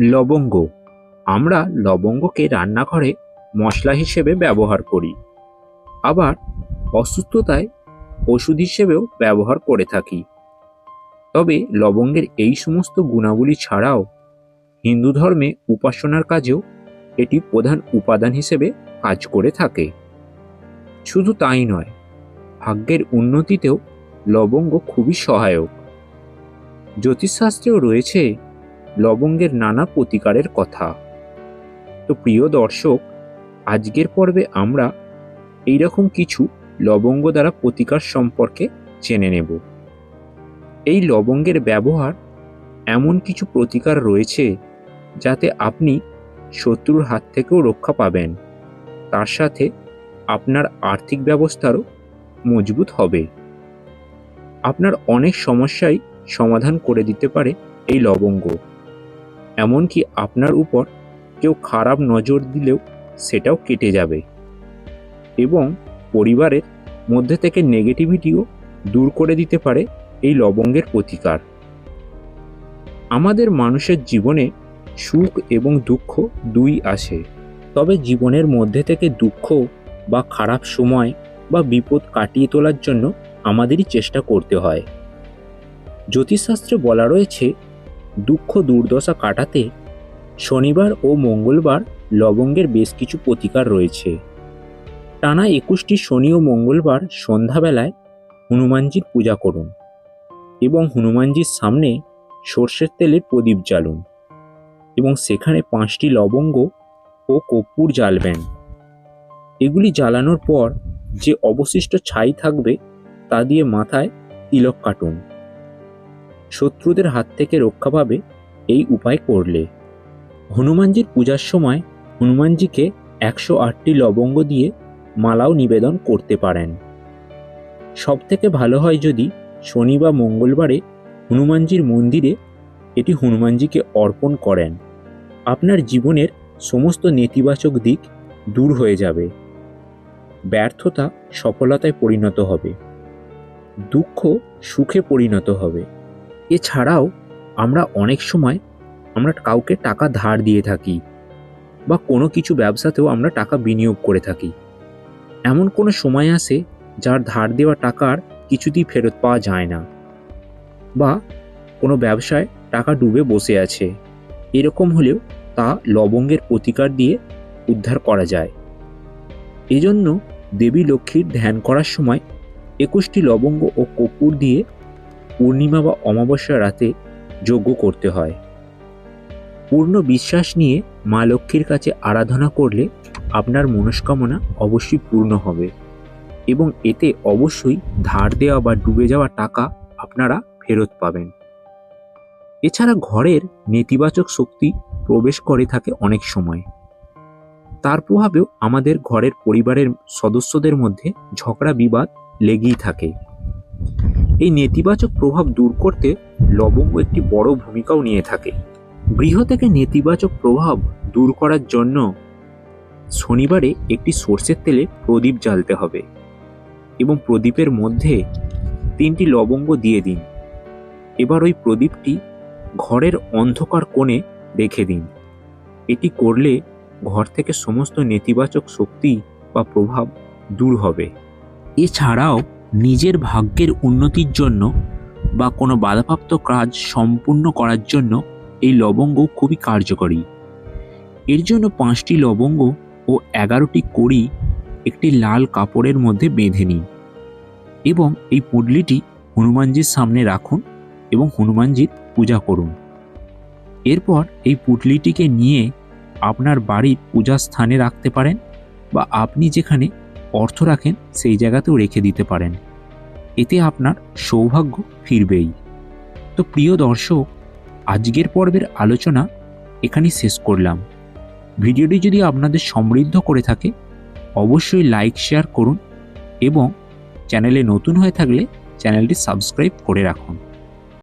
লবঙ্গ। আমরা লবঙ্গকে রান্নাঘরে মশলা হিসেবে ব্যবহার করি। আবার অসুস্থতায় ওষুধ হিসেবেও ব্যবহার করে থাকি। তবে লবঙ্গের এই সমস্ত গুণাবলী ছাড়াও হিন্দু ধর্মে উপাসনার কাজেও এটি প্রধান উপাদান হিসেবে কাজ করে থাকে। শুধু তাই নয়, ভাগ্যের উন্নতিতেও লবঙ্গ খুবই সহায়ক। জ্যোতিষশাস্ত্রেও রয়েছে লবঙ্গের নানা প্রতিকারের কথা। তো প্রিয় দর্শক, আজকের পর্বে আমরা এইরকম কিছু লবঙ্গ দ্বারা প্রতিকার সম্পর্কে জেনে নেব। এই লবঙ্গের ব্যবহার এমন কিছু প্রতিকার রয়েছে যাতে আপনি শত্রুর হাত থেকেও রক্ষা পাবেন। তার সাথে আপনার আর্থিক ব্যবস্থারও মজবুত হবে। আপনার অনেক সমস্যাই সমাধান করে দিতে পারে এই লবঙ্গ। এমনকি আপনার উপর কেউ খারাপ নজর দিলেও সেটাও কেটে যাবে। এবং পরিবারের মধ্যে থেকে নেগেটিভিটিও দূর করে দিতে পারে এই লবঙ্গের প্রতিকার। আমাদের মানুষের জীবনে সুখ এবং দুঃখ দুই আসে। তবে জীবনের মধ্যে থেকে দুঃখ বা খারাপ সময় বা বিপদ কাটিয়ে তোলার জন্য আমাদেরই চেষ্টা করতে হয়। জ্যোতিষশাস্ত্রে বলা রয়েছে দুঃখ দুর্দশা কাটাতে শনিবার ও মঙ্গলবার লবঙ্গের বেশ কিছু প্রতিকার রয়েছে। টানা একুশটি শনি ও মঙ্গলবার সন্ধ্যাবেলায় হনুমানজির পূজা করুন এবং হনুমানজির সামনে সর্ষের তেলের প্রদীপ জ্বালুন এবং সেখানে পাঁচটি লবঙ্গ ও কর্পূর জ্বালবেন। এগুলি জ্বালানোর পর যে অবশিষ্ট ছাই থাকবে তা দিয়ে মাথায় তিলক কাটুন। শত্রুদের হাত থেকে রক্ষা পাবে এই উপায় করলে। হনুমানজির পূজার সময় হনুমানজিকে একশো আটটি লবঙ্গ দিয়ে মালাও নিবেদন করতে পারেন। সব থেকে ভালো হয় যদি শনি বা মঙ্গলবারে হনুমানজির মন্দিরে এটি হনুমানজিকে অর্পণ করেন। আপনার জীবনের সমস্ত নেতিবাচক দিক দূর হয়ে যাবে। ব্যর্থতা সফলতায় পরিণত হবে। দুঃখ সুখে পরিণত হবে। এছাড়াও আমরা অনেক সময় আমরা কাউকে টাকা ধার দিয়ে থাকি বা কোনো কিছু ব্যবসাতেও আমরা টাকা বিনিয়োগ করে থাকি। এমন কোনো সময় আসে যার ধার দেওয়া টাকার কিছুতেই ফেরত পাওয়া যায় না বা কোনো ব্যবসায় টাকা ডুবে বসে আছে। এরকম হলেও তা লবঙ্গের প্রতিকার দিয়ে উদ্ধার করা যায়। এজন্য দেবী লক্ষ্মীর ধ্যান করার সময় একুশটি লবঙ্গ ও কর্পূর দিয়ে পূর্ণিমা বা অমাবস্যা রাতে যজ্ঞ করতে হয়। পূর্ণ বিশ্বাস নিয়ে মা লক্ষ্মীর কাছে আরাধনা করলে আপনার মনস্কামনা অবশ্যই পূর্ণ হবে এবং এতে অবশ্যই ধার দেওয়া বা ডুবে যাওয়া টাকা আপনারা ফেরত পাবেন। এছাড়া ঘরের নেতিবাচক শক্তি প্রবেশ করে থাকে অনেক সময়। তার প্রভাবেও আমাদের ঘরের পরিবারের সদস্যদের মধ্যে ঝগড়া বিবাদ লেগেই থাকে। এই নেতিবাচক প্রভাব দূর করতে লবঙ্গ একটি বড় ভূমিকাও নিয়ে থাকে। গৃহ থেকে নেতিবাচক প্রভাব দূর করার জন্য শনিবারে একটি সর্ষের তেলে প্রদীপ জ্বালতে হবে এবং প্রদীপের মধ্যে তিনটি লবঙ্গ দিয়ে দিন। এবার ওই প্রদীপটি ঘরের অন্ধকার কোণে রেখে দিন। এটি করলে ঘর থেকে সমস্ত নেতিবাচক শক্তি বা প্রভাব দূর হবে। এছাড়াও নিজের ভাগ্যের উন্নতির জন্য বা কোনো বাধাপ্রাপ্ত কাজ সম্পূর্ণ করার জন্য এই লবঙ্গ খুবই কার্যকরী। এর জন্য পাঁচটি লবঙ্গ ও এগারোটি কড়ি একটি লাল কাপড়ের মধ্যে বেঁধে নিন এবং এই পুডলিটি হনুমানজির সামনে রাখুন এবং হনুমানজির পূজা করুন। এরপর এই পুটলিটিকে নিয়ে আপনার বাড়ির পূজার স্থানে রাখতে পারেন বা আপনি যেখানে অর্থ রাখেন সেই জায়গাতেও রেখে দিতে পারেন। এতে আপনার সৌভাগ্য ফিরবেই। তো প্রিয় দর্শক, আজকের পর্বের আলোচনা এখানেই শেষ করলাম। ভিডিওটি যদি আপনাদের সমৃদ্ধ করে থাকে, অবশ্যই লাইক, শেয়ার করুন এবং চ্যানেলে নতুন হয়ে থাকলে চ্যানেলটি সাবস্ক্রাইব করে রাখুন।